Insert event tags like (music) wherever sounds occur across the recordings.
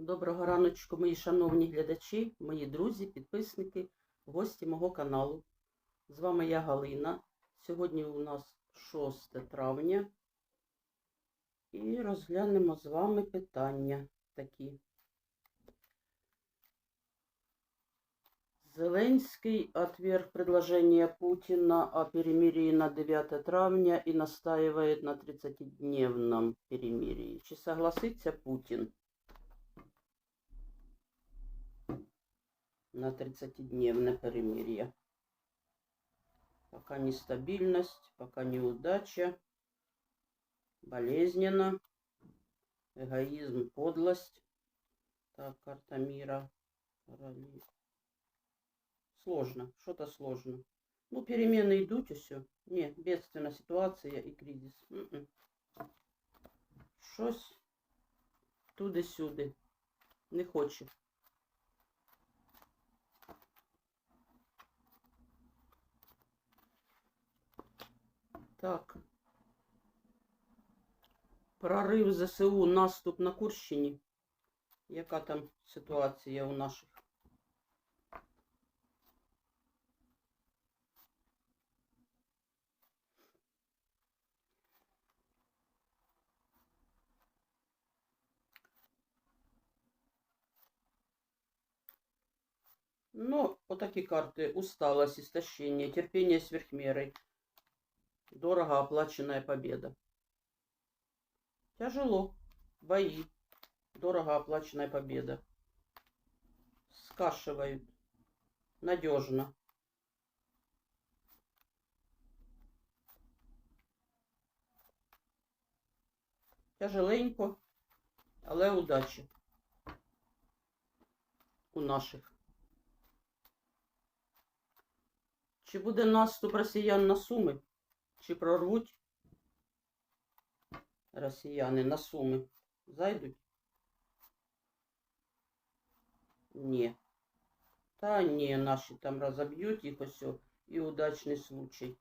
Доброго раночку, мої шановні глядачі, мої друзі, підписники, гості мого каналу. З вами я Галина. Сьогодні у нас 6 травня. І розглянемо з вами питання такі. Зеленский отверг предложение Путина о перемирии на 9 травня и настаивает на 30-дневном перемирии. Чи согласится Путин на 30-дневное перемирие? Пока нестабильность, пока неудача, болезненно, эгоизм, подлость. Так, карта мира. Сложно, что-то сложно. Ну, перемены идут и все. Не, бедственная ситуация и кризис. М-м. Щось туди-сюди. Не хоче. Так. Прорив ЗСУ, наступ на Курщині. Яка там ситуація у наших? Ну, отакі карти. Усталость, истощение, терпение сверх меры. Дорого оплаченная победа. Тяжело. Бои. Дорого оплаченная победа. Скашивают. Надежно. Тяжеленько, але удачі. У наших. Чи буде наступ росіян на Суми? Чи прорвуть росіяни на Суми? Зайдуть? Ні. Та ні, наші там розоб'ють їх ось і удачний случай.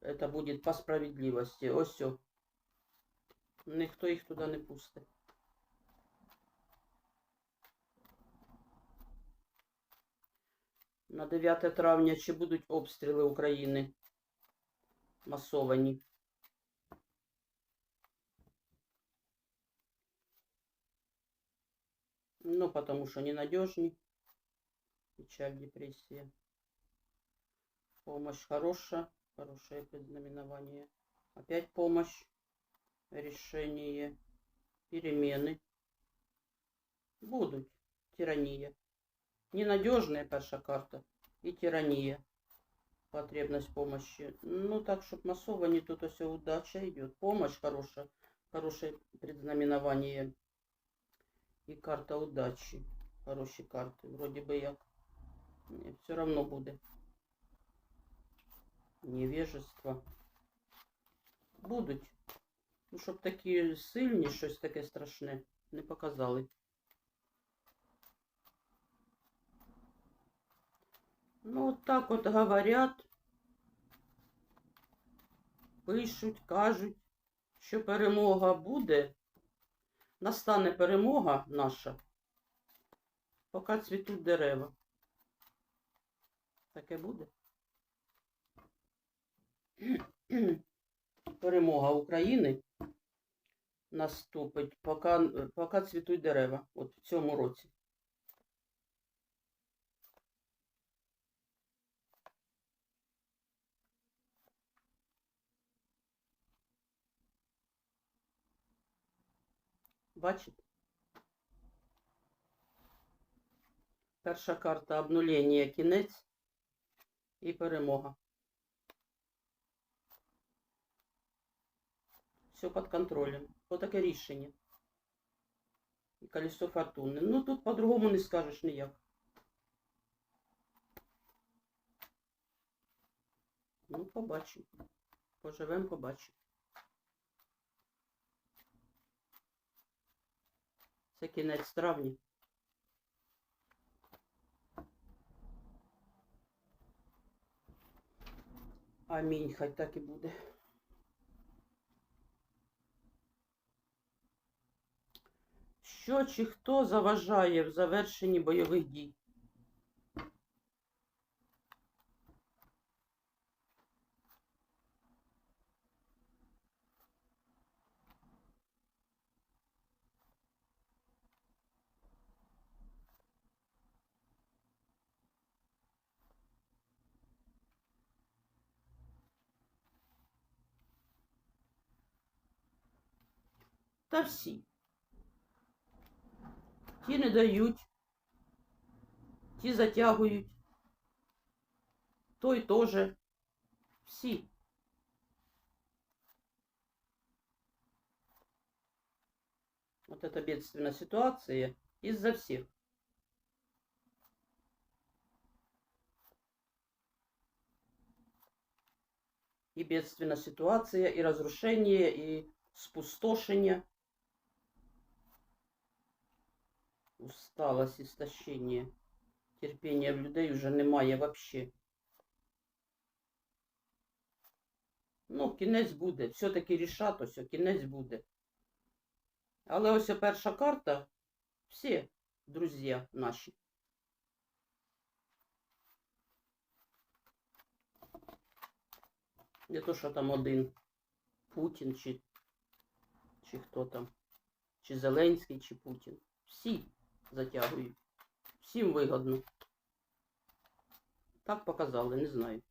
Это буде по справедливості. Ось. Ніхто їх туди не пустить. На 9 травня чи будуть обстріли України масовані? Ну, потому что ненадежні. Печаль, депрессия. Помощь хорошая. Хорошее предзнаменование. Опять помощь. Решение. Перемены. Будуть. Тирания. Ненадежная перша карта. І тирания. Потребность помощи. Ну, так, чтобы массово тут все удача идет. Помощь хорошая. Хорошее предзнаменование. И карта удачи. Хорошие карты. Вроде бы як. Не, все равно буде. Невежество. Будуть. Ну, щоб такі сильні, щось таке страшне, не показали. Ну, от так от говорять, пишуть, кажуть, що перемога буде. Настане перемога наша, поки цвітуть дерева. Таке буде. (clears throat) Перемога України наступить, поки, поки цвітуть дерева. От в цьому році. Бачите? Перша карта обнулення, кінець і перемога. Все під контролем. Отаке рішення. І колесо фортуни. Ну тут по-другому не скажеш ніяк. Ну, побачимо. Поживемо, побачимо. Це кінець травня. Амінь, хай так і буде. Що чи хто заважає в завершенні бойових дій? Та всі. Ті не дають, ті затягують, той теж. Всі. Вот это бедственная ситуация из-за всех. И бедственная ситуация, и разрушение, и спустошение. Усталость, істощення. Терпіння в людей вже немає вообще. Ну, кінець буде. Все-таки рішать, ось кінець буде. Але ось перша карта. Всі друзі наші. Не то, що там один Путін, чи, чи хто там, чи Зеленський, чи Путін. Всі затягують. Всім вигодно. Так показали, не знаю.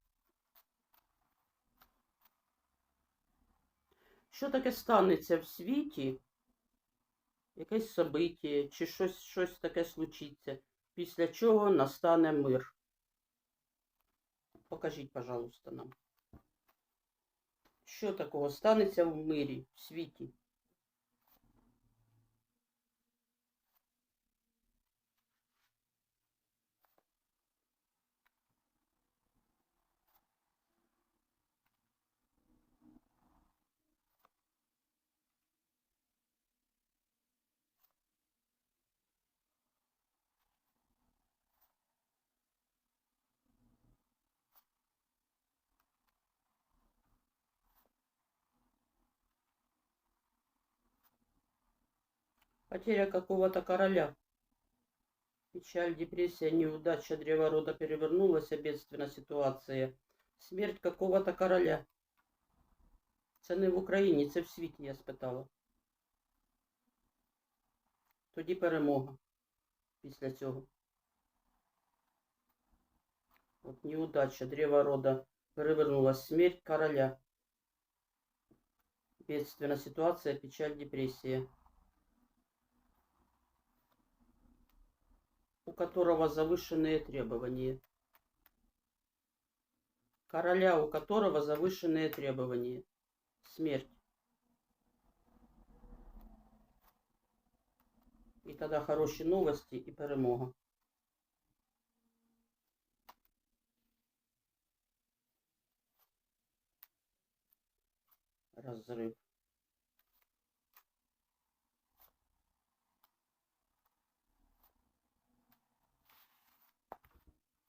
Що таке станеться в світі? Якесь собиття, чи щось, щось таке случиться, після чого настане мир? Покажіть, пожалуйста, нам. Що такого станеться в мирі, в світі? Потеря какого-то короля. Печаль, депрессия, неудача древа рода перевернулась, бедственная ситуация. Смерть какого-то короля. Це не в Україні, це в світі, я спитала. Тоді перемога після цього. От неудача древа рода перевернулась. Смерть короля. Бедственная ситуация, печаль, депрессия. которого завышенные требования. Короля, у которого завышенные требования. Смерть. І тоді хороші новості і перемога. Розрив.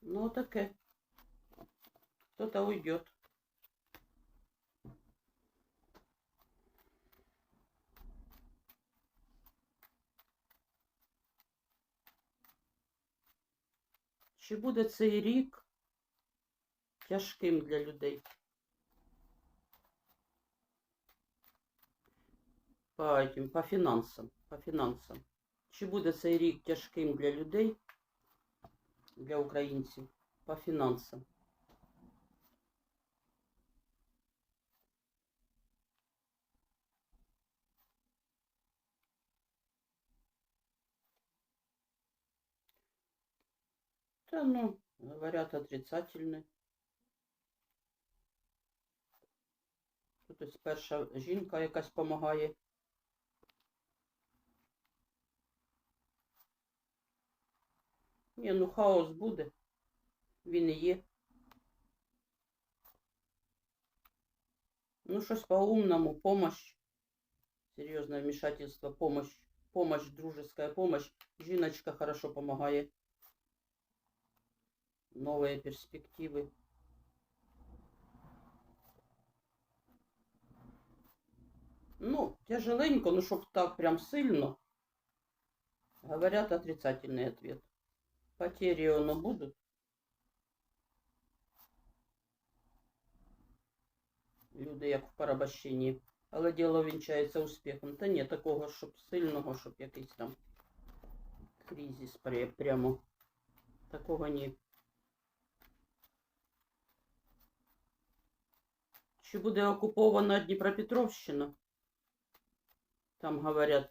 Ну, таке. Кто-то уйдет. Чи буде цей рік тяжким для людей? По, этим, по фінансам, по фінансам. Чи буде цей рік тяжким для людей? Для українців по фінансам. Та ну, говорят отрицательный. Тут ось перша жінка якась допомагає. Ні, ну хаос буде. Він і є. Ну, щось по-умному, помощь. Серьезное вмешательство, помощь. Помощь, дружеская помощь. Жіночка хорошо помогает. Новые перспективы. Ну, тяжеленько, ну щоб так прям сильно. Говорят отрицательный ответ. Потери оно будут. Люди як в порабощенні. Але діло вінчається успіхом. Та ні, такого, щоб сильного, щоб якийсь там кризис прямо. Такого ні. Чи буде окупована Дніпропетровщина? Там говорять,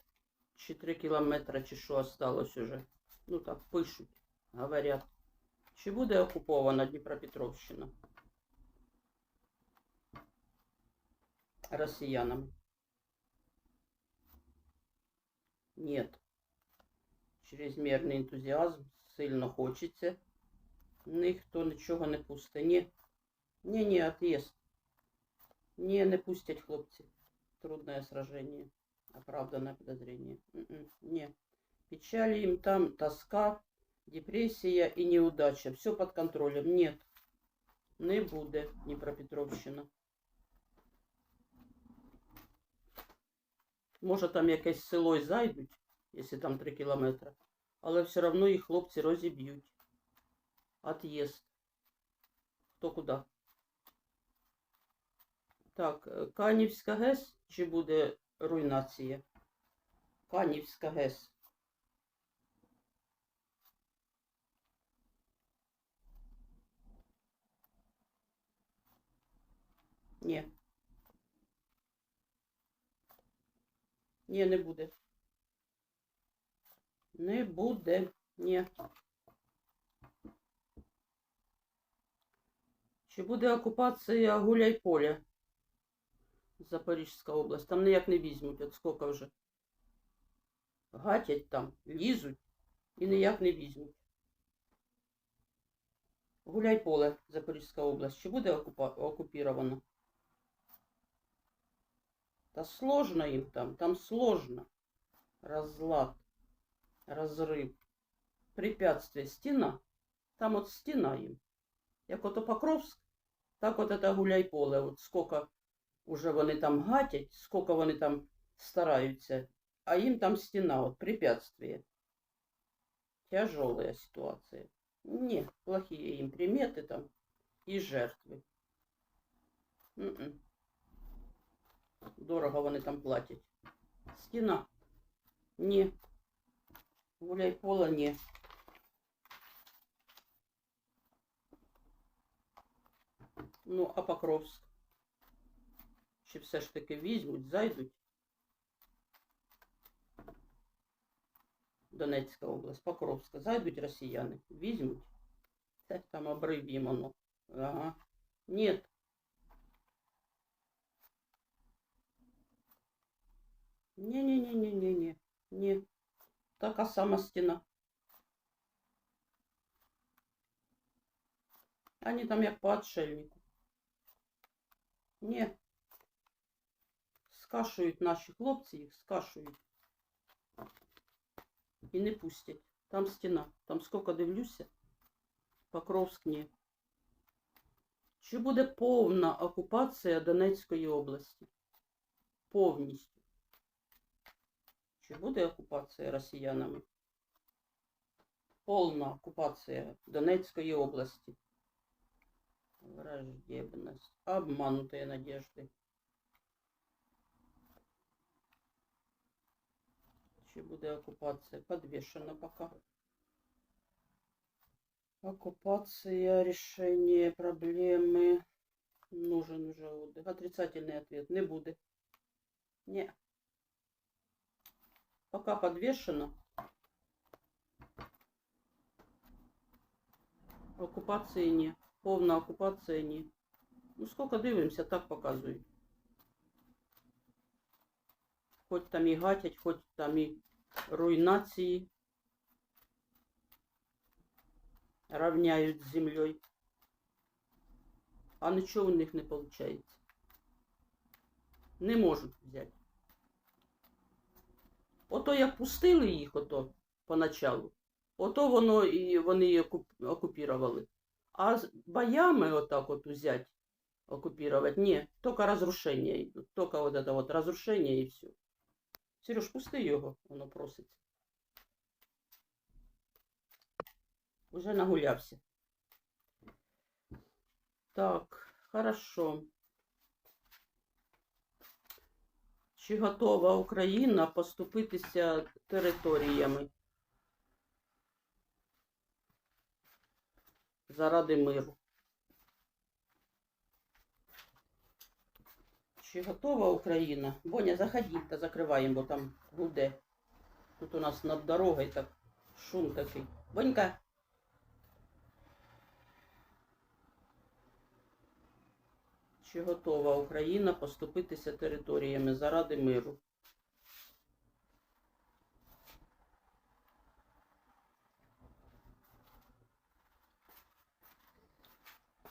чи 3 кілометри, чи що осталось уже. Ну так, пишуть, говорять. Чи буде окупована Дніпропетровщина? Росіянами? Нет. Чрезмірний ентузіазм, сильно хочеться. Ніхто нічого не пусте. Ні. Ні, ні, отъезд. Ні, не пустять хлопці. Трудное сражение. Оправданное подозрение. М-м, Не. Печали им там, тоска, депрессия и неудача. Все под контролем. Нет. Не буде Дніпропетровщина. Може там якесь село зайдуть, якщо там 3 кілометри, але все одно їх хлопці розіб'ють. От'їзд. Хто куди? Так, е, Канівська ГЕС чи буде руйнація? Канівська ГЕС. Ні. Ні, не буде. Не буде. Ні. Чи буде окупація Гуляйполя? Запорізька область. Там ніяк не візьмуть, от скільки вже. Гатять там, лізуть і ніяк не візьмуть. Гуляйполе, Запорізька область. Чи буде окупа... окупіровано? Та сложно им там, там сложно. Разлад, разрыв, препятствие, стена. Там вот стена им. Як ото Покровськ, так от это Гуляйполе. От сколько уже вони там гатять, сколько вони там стараються, а їм там стена, от препятствие. Тяжелая ситуация. Не, плохие им приметы там и жертвы. М-м. Дорого вони там платять. Стіна. Ні. Гуляй пола ні. Ну, а Покровськ? Чи все ж таки візьмуть, зайдуть? Донецька область, Покровська. Зайдуть росіяни. Візьмуть. Це там обрив їм. Ага. Нет. Не-не-не-не-не-не. Не. Така сама стіна. Они там як по отшельнику. Не. Скашують наші хлопці, їх скашують. І не пустять. Там стіна. Там скільки дивлюся. Покровськ ні. Чи буде повна окупація Донецької області? Повністю. Чи буде окупація росіянами? Повна окупація Донецької області. Враждебность. Обманутые надежды. Чи буде окупація? Подвешена пока. Оккупация, решение проблемы. Нужен уже отдых. Отрицательный ответ. Не буде. Не. Пока подвешено. Оккупации не. Повна оккупация не. Ну сколько дивимося, так показують. Хоч там і гатять, хоч там і руйнації. равняють з землею. А нічого у них не виходить. Не можуть взяти. Ото як пустили їх ото поначалу, ото воно і вони її окуп- окупірували. А боями отак от взять, оккупировать, ні, тільки розрушення йдуть. Тільки от это вот розрушення і все. Сереж, пусти його, воно проситься. Уже нагулявся. Так, хорошо. Чи готова Україна поступитися територіями заради миру? Чи готова Україна? Боня, заходи та закриваємо, бо там гуде. Тут у нас над дорогою так шум такий. Бонька. Чи готова Україна поступитися територіями заради миру?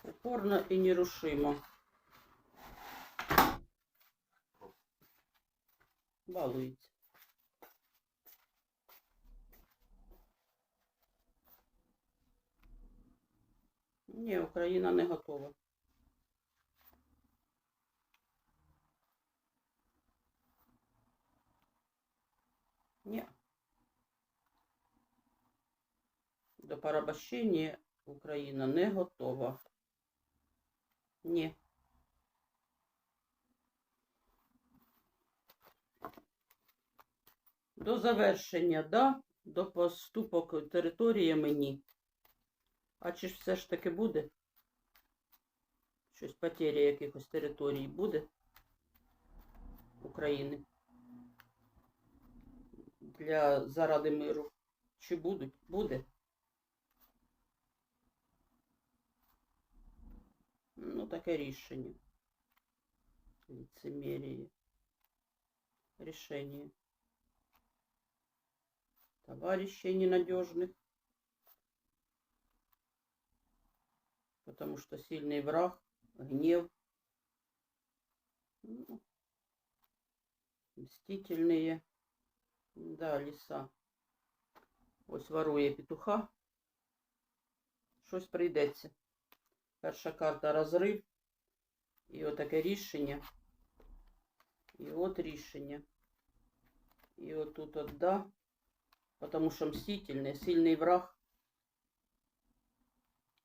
Упорно і нерушимо. Балується. Ні, Україна не готова. Ні. До порабощення Україна не готова. Ні. До завершення, да, до поступок територіями ні. А чи ж все ж таки буде? Щось потеря якихось територій буде України для заради миру? Чи будуть? Буде? Ну, таке рішення. Лицемерие. Решение. Товарищей ненадежных. Потому что сильный враг, гнев. Ну, мстительные. Да, ліса. Ось ворує петуха. Щось прийдеться. Перша карта розрив. І отаке рішення. І от рішення. І от тут от да. Потому що мстительний, сильний враг.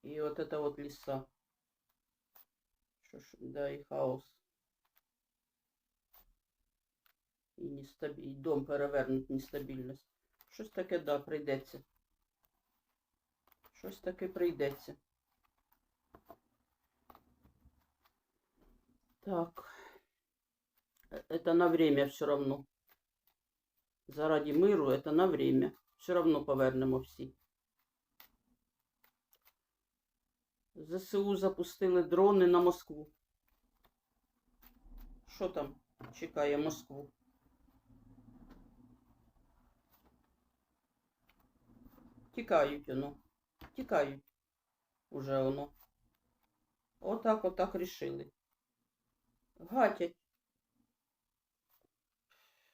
І от это вот ліса. Що ж, да, і хаос. І, нестаб... і дом перевернуть нестабільність. Щось таке, да, прийдеться. Щось таке прийдеться. Так. Э, Это на время все равно. Заради миру это на время. Все равно повернемо всі. ЗСУ запустили дрони на Москву. Що там чекає Москву? Тікають воно. Тікають. Уже воно. Отак, отак рішили. Гатять.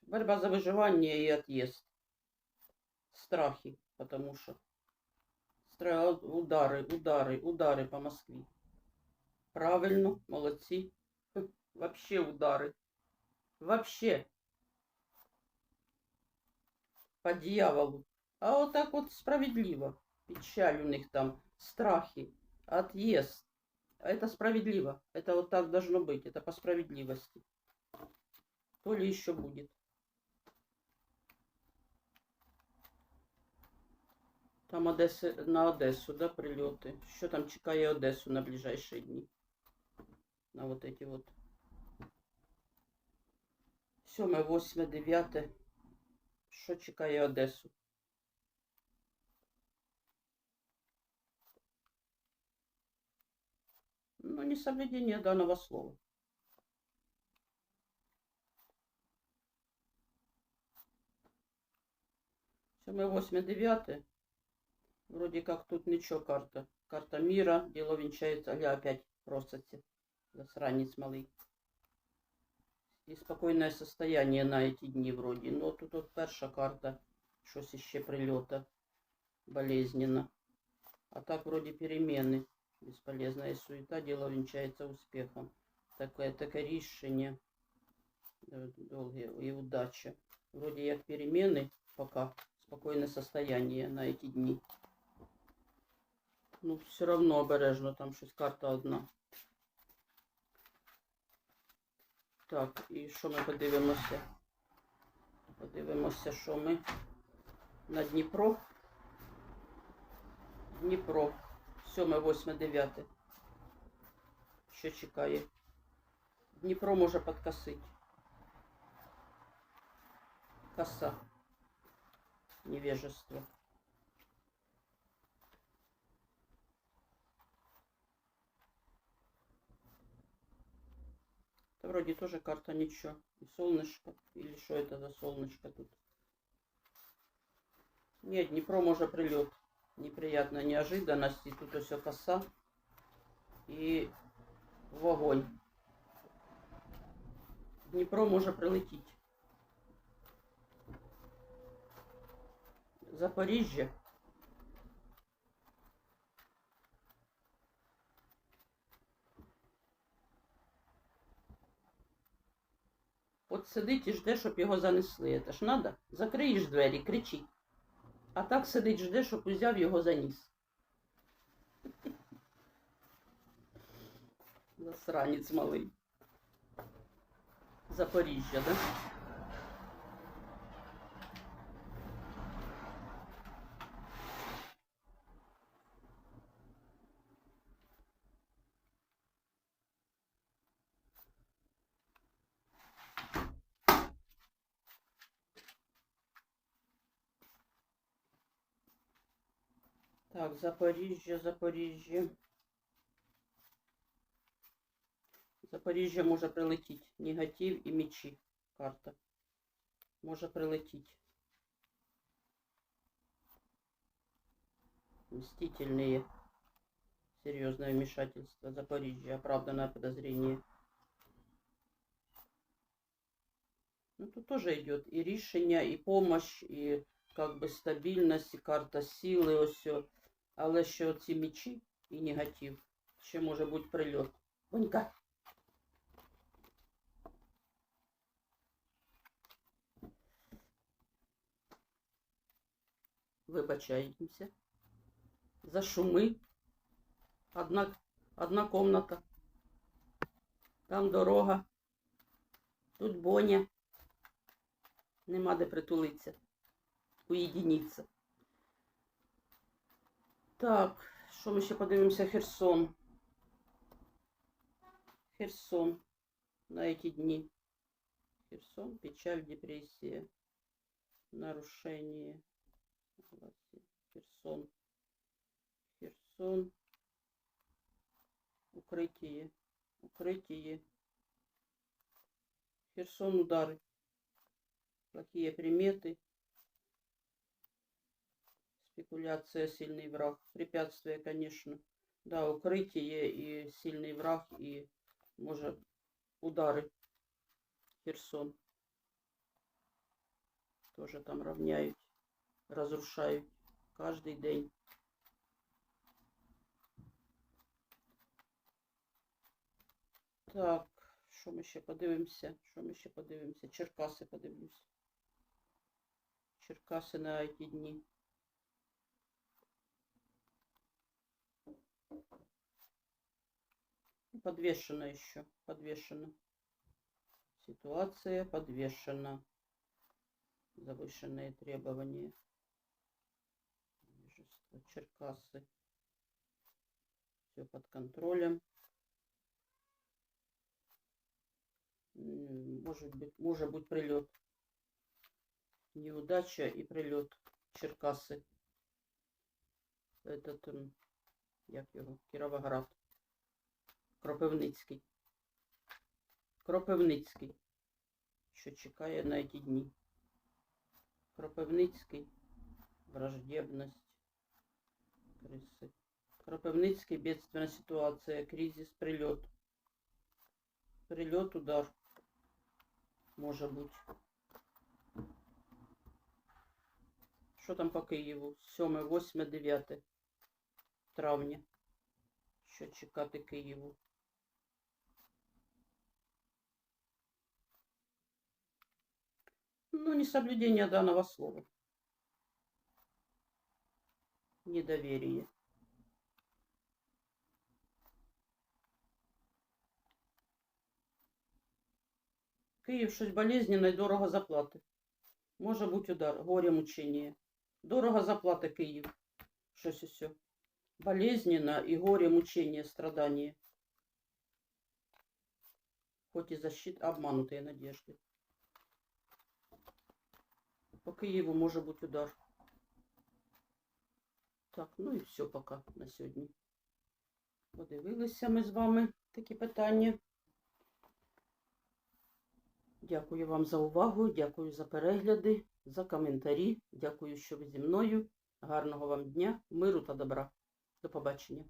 Борьба за выживание и отъезд. Страхи, потому что стра- удары, удары, удары по Москве. Правильно, молодцы. Хм, Вообще удары. Вообще. По дьяволу. А вот так вот справедливо. Печаль у них там, страхи, отъезд. А Это справедливо. Это вот так должно быть. Это по справедливости. То ли еще будет. Там Одеси, на Одесу, да, прильоти. Що там чекає Одесу на ближайші дні? На вот эти вот. 7, 8, 9. Що чекає Одесу? Ну, не соблюдение данного слова. Сьоме, восьме, дев'яте. Вроде как тут ничего карта. Карта мира, дело венчается, аля опять просится. Засранец малый. И спокойное состояние на эти дни вроде. Но тут вот перша карта, щось іще прильота. Болезненно. А так вроде перемены. Бесполезная суета, дело венчается успехом. Такое, таке рішення. Е, Довге і удача. Вроде як перемены пока. Спокойное состояние на эти дни. Ну, все равно обережно, там щось карта одна. Так, і що ми подивимося? Подивимося, що ми на Дніпро. Дніпро. 7, 8, 9. Що чекає? Дніпро може подкосити. Коса. Невежество. Это вроде тоже карта ничего. И солнышко. Или что это за солнышко тут? Нет, Днепро может прилет. Неприятная неожиданность. И тут все коса. И в огонь. Дніпро може прилетіти. Запоріжжя. От сидить і жде, щоб його занесли. Це ж надо. Закриєш двері, кричи. А так сидить, жде, щоб узяв його за ніс. Засранець малий. Запоріжжя, да? Так, Запоріжжя, Запоріжжя. Запоріжжя може прилетіти. Негатив і мечі. Карта. Може прилетіти. Мстительные. Серьезное вмешательство. Запоріжжя. Оправданное подозрение. Ну, тут тоже идет и решение, и помощь, и как бы стабільність, і карта сили, ось. все. Але ще ці мечі і негатив. Ще може бути прильот. Бонька. Вибачаємося. За шуми. Одна, одна комната. Там дорога. Тут боня. Нема де притулитися. Уєдиніться. Так, що ми ще подивимося? Херсон. Херсон на эти дни. Херсон, печаль, депрессия. Согласие. Херсон. Херсон. Укрытие. Укрытие. Херсон удары. Плохие приметы. Спекуляция, сильный враг. Препятствие, конечно. Да, укрытие и сильный враг, и, может, удары. Херсон. Тоже там равняют, разрушают каждый день. Так, що ми ще подивимося? Що ми ще подивимося? Черкаси подивлюсь. Черкаси на ці дні. Подвешена еще, подвешена. Ситуация подвешена. Завышенные требования. Черкасы. Все под контролем. Может быть, может быть прилет. Неудача и прилет. Черкасы. Этот, як його, Кіровоград. Кропивницький. Кропивницький. Що чекає на ці дні. Кропивницький. Враждебность. Криси. Кропивницький. Бедственная ситуация. Кризис. Прилет. Прилет, удар. Може бути. Що там по Києву? 7, 8, 9 травня. Що чекати Києву? ну, несоблюдение данного слова. Недоверие. Київ щось болезненно і дорого заплати. Може бути удар, горе мучение, Дорого Киев, Київ. Щось все, Болезненно и горе мучение, страдание, Хоть и защит обманутые надежды. По Києву може бути удар. Так, ну і все пока на сьогодні. Подивилися ми з вами такі питання. Дякую вам за увагу, дякую за перегляди, за коментарі. Дякую, що ви зі мною. Гарного вам дня, миру та добра. До побачення.